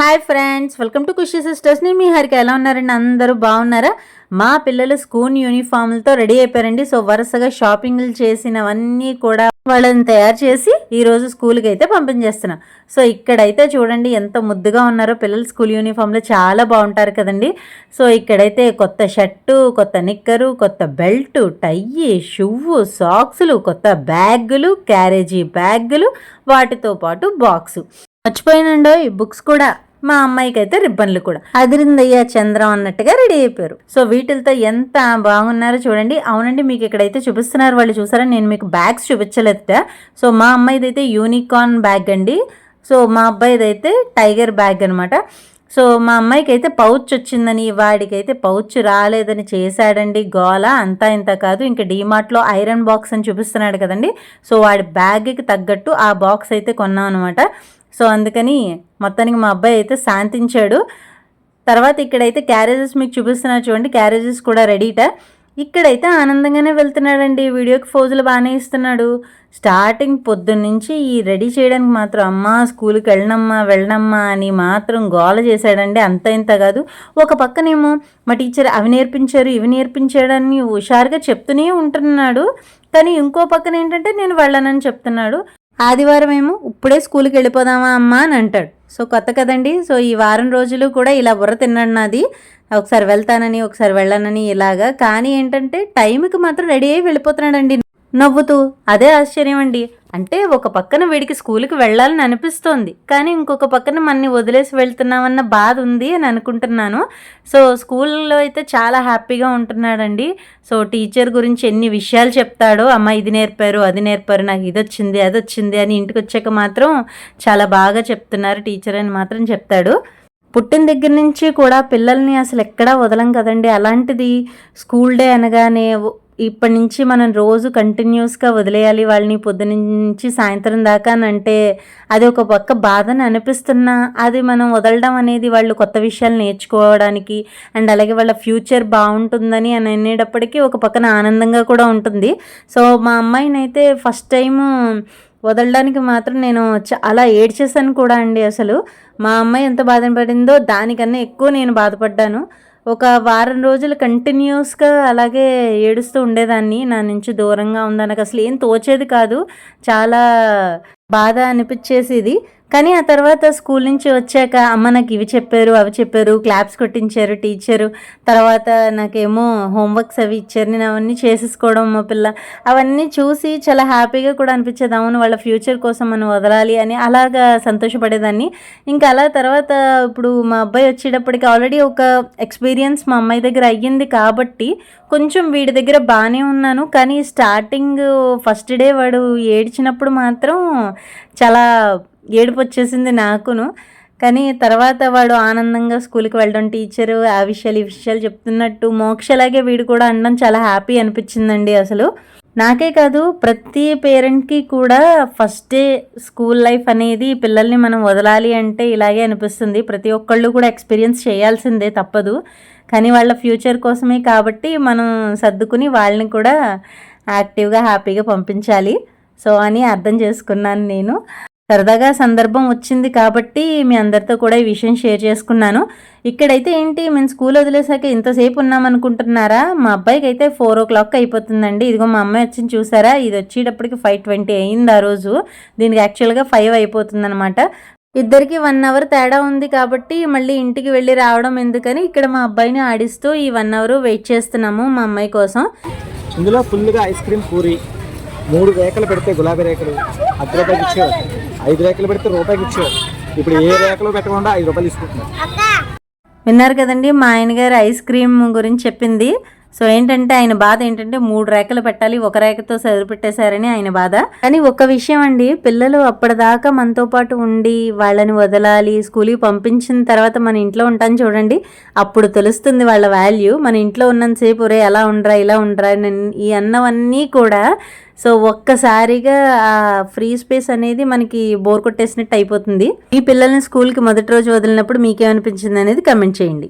Hi friends welcome to Khushi sisters. నేను మీ హరికి. ఎలా ఉన్నారండి? అందరూ బాగున్నారా? మా పిల్లలు స్కూల్ యూనిఫామ్లతో రెడీ అయిపోయారండి. సో వరుసగా షాపింగ్లు చేసినవన్నీ కూడా వాళ్ళని తయారు చేసి ఈరోజు స్కూల్కి అయితే పంపించేస్తున్నాం. సో ఇక్కడైతే చూడండి ఎంత ముద్దుగా ఉన్నారో. పిల్లలు స్కూల్ యూనిఫామ్లో చాలా బాగుంటారు కదండి. సో ఇక్కడైతే కొత్త షర్టు కొత్త నిక్కరు కొత్త బెల్ట్ టై షువ్వు సాక్సులు కొత్త బ్యాగులు క్యారేజీ బ్యాగులు వాటితో పాటు బాక్సు. మర్చిపోయినండో ఈ బుక్స్ కూడా. మా అమ్మాయికి అయితే రిబ్బన్లు కూడా. అదిరిందయ్య చంద్రం అన్నట్టుగా రెడీ అయిపోయారు. సో వీటితో ఎంత బాగున్నారో చూడండి. అవునండి మీకు ఇక్కడైతే చూపిస్తున్నారు. వాళ్ళు చూసారా నేను మీకు బ్యాగ్స్ చూపించలేదు సో మా అమ్మాయిది అయితే యూనికార్న్ బ్యాగ్ అండి. సో మా అబ్బాయిది అయితే టైగర్ బ్యాగ్ అనమాట సో మా అమ్మాయికి అయితే పౌచ్ వచ్చిందని వాడికి అయితే పౌచ్ రాలేదని చేశాడండి. గోల అంతా ఇంత కాదు. ఇంకా డీమార్ట్లో ఐరన్ బాక్స్ అని చూపిస్తున్నాడు కదండి. సో వాడి బ్యాగ్కి తగ్గట్టు ఆ బాక్స్ అయితే కొన్నాం అనమాట సో అందుకని మొత్తానికి మా అబ్బాయి అయితే శాంతించాడు. తర్వాత ఇక్కడైతే క్యారేజెస్ మీకు చూపిస్తున్నారు చూడండి క్యారేజెస్ కూడా రెడీట. ఇక్కడైతే ఆనందంగానే వెళ్తున్నాడండి వీడియోకి ఫోజులు బాగానే ఇస్తున్నాడు. స్టార్టింగ్ పొద్దున్న నుంచి ఈ రెడీ చేయడానికి మాత్రం అమ్మ స్కూల్కి వెళ్ళనమ్మా వెళ్ళనమ్మా అని మాత్రం గోల చేశాడండి అంత ఇంత కాదు. ఒక పక్కనేమో మా టీచర్ అవి నేర్పించారు ఇవి నేర్పించాడని హుషారుగా చెప్తూనే ఉంటున్నాడు. కానీ ఇంకో పక్కన ఏంటంటే నేను వెళ్ళనని చెప్తున్నాడు. ఆదివారం ఏమో ఇప్పుడే స్కూల్కి వెళ్ళిపోదామా అమ్మా అని అంటాడు. సో కొత్త కదండి. సో ఈ వారం రోజులు కూడా ఇలా బుర్ర తిన్నాడు నాది. ఒకసారి వెళ్తానని ఒకసారి వెళ్ళనని ఇలాగా. కానీ ఏంటంటే టైంకి మాత్రం రెడీ అయ్యి వెళ్ళిపోతున్నాడండి నవ్వుతూ అదే ఆశ్చర్యం అండి అంటే ఒక పక్కన వీడికి స్కూల్కి వెళ్ళాలని అనిపిస్తోంది. కానీ ఇంకొక పక్కన మన్ని వదిలేసి వెళ్తున్నామన్న బాధ ఉంది అని అనుకుంటున్నాను. సో స్కూల్లో అయితే చాలా హ్యాపీగా ఉంటున్నాడండి. సో టీచర్ గురించి ఎన్ని విషయాలు చెప్తాడో అమ్మ ఇది నేర్పారు అది నేర్పారు నాకు ఇది వచ్చింది అది వచ్చింది అని ఇంటికి వచ్చాక మాత్రం చాలా బాగా చెప్తున్నారు. టీచర్ అని మాత్రం చెప్తాడు. పుట్టిన దగ్గర నుంచి కూడా పిల్లల్ని అసలు ఎక్కడా వదలం కదండి. అలాంటిది స్కూల్ డే అనగానే ఇప్పటి నుంచి మనం రోజు కంటిన్యూస్గా వదిలేయాలి వాళ్ళని పొద్దున నుంచి సాయంత్రం దాకా అంటే అది ఒక పక్క బాధని అనిపిస్తున్నా అది మనం వదలడం అనేది వాళ్ళు కొత్త విషయాలు నేర్చుకోవడానికి అండ్ అలాగే వాళ్ళ ఫ్యూచర్ బాగుంటుందని అని అనేటప్పటికీ ఒక పక్కన ఆనందంగా కూడా ఉంటుంది. సో మా అమ్మాయిని అయితే ఫస్ట్ టైము వదలడానికి మాత్రం నేను చాలా ఏడ్చేసాను కూడా అండి అసలు. మా అమ్మాయి ఎంత బాధపడిందో దానికన్నా ఎక్కువ నేను బాధపడ్డాను. ఒక వారం రోజులు కంటిన్యూస్గా అలాగే ఏడుస్తూ ఉండేదాన్ని. నా నుంచి దూరంగా ఉందా నాకు అసలు ఏం తోచేది కాదు. చాలా బాధ అనిపించేసేది. కానీ ఆ తర్వాత స్కూల్ నుంచి వచ్చాక అమ్మ నాకు ఇవి చెప్పారు అవి చెప్పారు క్లాప్స్ కొట్టించారు టీచరు తర్వాత నాకేమో హోంవర్క్స్ అవి ఇచ్చారు నేను అవన్నీ చేసేసుకోవడం మా పిల్ల. అవన్నీ చూసి చాలా హ్యాపీగా కూడా అనిపించేది. అవును వాళ్ళ ఫ్యూచర్ కోసం మనం వదలాలి అని అలాగా సంతోషపడేదాన్ని. ఇంకా అలా తర్వాత ఇప్పుడు మా అబ్బాయి వచ్చేటప్పటికి ఆల్రెడీ ఒక ఎక్స్పీరియన్స్ మా అమ్మాయి దగ్గర అయ్యింది కాబట్టి కొంచెం వీడి దగ్గర బాగానే ఉన్నాను. కానీ స్టార్టింగ్ ఫస్ట్ డే వాడు ఏడ్చినప్పుడు మాత్రం చాలా ఏడుపు వచ్చేసింది నాకును. కానీ తర్వాత వాడు ఆనందంగా స్కూల్కి వెళ్ళడం టీచరు ఆ విషయాలు ఈ విషయాలు చెప్తున్నట్టు మోక్షలాగే వీడు కూడా అనడం చాలా హ్యాపీ అనిపించిందండి అసలు. నాకే కాదు ప్రతి పేరెంట్కి కూడా ఫస్ట్ డే స్కూల్ లైఫ్ అనేది పిల్లల్ని మనం వదలాలి అంటే ఇలాగే అనిపిస్తుంది. ప్రతి ఒక్కళ్ళు కూడా ఎక్స్పీరియన్స్ చేయాల్సిందే తప్పదు. కానీ వాళ్ళ ఫ్యూచర్ కోసమే కాబట్టి మనం సర్దుకుని వాళ్ళని కూడా యాక్టివ్గా హ్యాపీగా పంపించాలి. సో అని అర్థం చేసుకున్నాను నేను. సరదాగా సందర్భం వచ్చింది కాబట్టి మీ అందరితో కూడా ఈ విషయం షేర్ చేసుకున్నాను. ఇక్కడైతే ఏంటి? మేము స్కూల్ వదిలేసాక ఇంతసేపు ఉన్నామనుకుంటున్నారా? మా అబ్బాయికి అయితే ఫోర్ ఓ క్లాక్ అయిపోతుందండి. ఇదిగో మా అమ్మాయి వచ్చి చూసారా? ఇది వచ్చేటప్పటికి ఫైవ్ ట్వంటీ అయింది ఆ రోజు. దీనికి యాక్చువల్గా ఫైవ్ అయిపోతుందన్నమాట. ఇద్దరికి వన్ అవర్ తేడా ఉంది కాబట్టి మళ్ళీ ఇంటికి వెళ్ళి రావడం ఎందుకని ఇక్కడ మా అబ్బాయిని ఆడిస్తూ ఈ వన్ అవర్ వెయిట్ చేస్తున్నాము మా అమ్మాయి కోసం. ఇందులో ఫుల్గా ఐస్ క్రీమ్ పూరి మూడు రేఖలు పెడితే గులాబీ రేఖలు అర్ధ ఐదు రేఖలు పెడితే రూపాయికి ఇచ్చారు. ఇప్పుడు ఏ రేఖలో పెట్టకుండా ఐదు రూపాయలు తీసుకుంటున్నారు. విన్నారు కదండి మా ఆయన గారు ఐస్ క్రీమ్ గురించి చెప్పింది. సో ఏంటంటే ఆయన బాధ ఏంటంటే మూడు రేఖలు పెట్టాలి ఒక రేఖతో పెట్టేశారని ఆయన బాధ. కానీ ఒక విషయం అండి పిల్లలు అప్పటిదాకా మనతో పాటు ఉండి వాళ్ళని వదలాలి స్కూల్కి పంపించిన తర్వాత మన ఇంట్లో ఉంటాను చూడండి అప్పుడు తెలుస్తుంది వాళ్ళ వాల్యూ. మన ఇంట్లో ఉన్నంతసేపు రే ఎలా ఉండరా ఇలా ఉండరా ఈ అన్నవన్నీ కూడా సో ఒక్కసారిగా ఆ ఫ్రీ స్పేస్ అనేది మనకి బోర్ కొట్టేసినట్టు అయిపోతుంది. ఈ పిల్లల్ని స్కూల్కి మొదటి రోజు వదిలినప్పుడు మీకేమనిపించింది అనేది కమెంట్ చేయండి.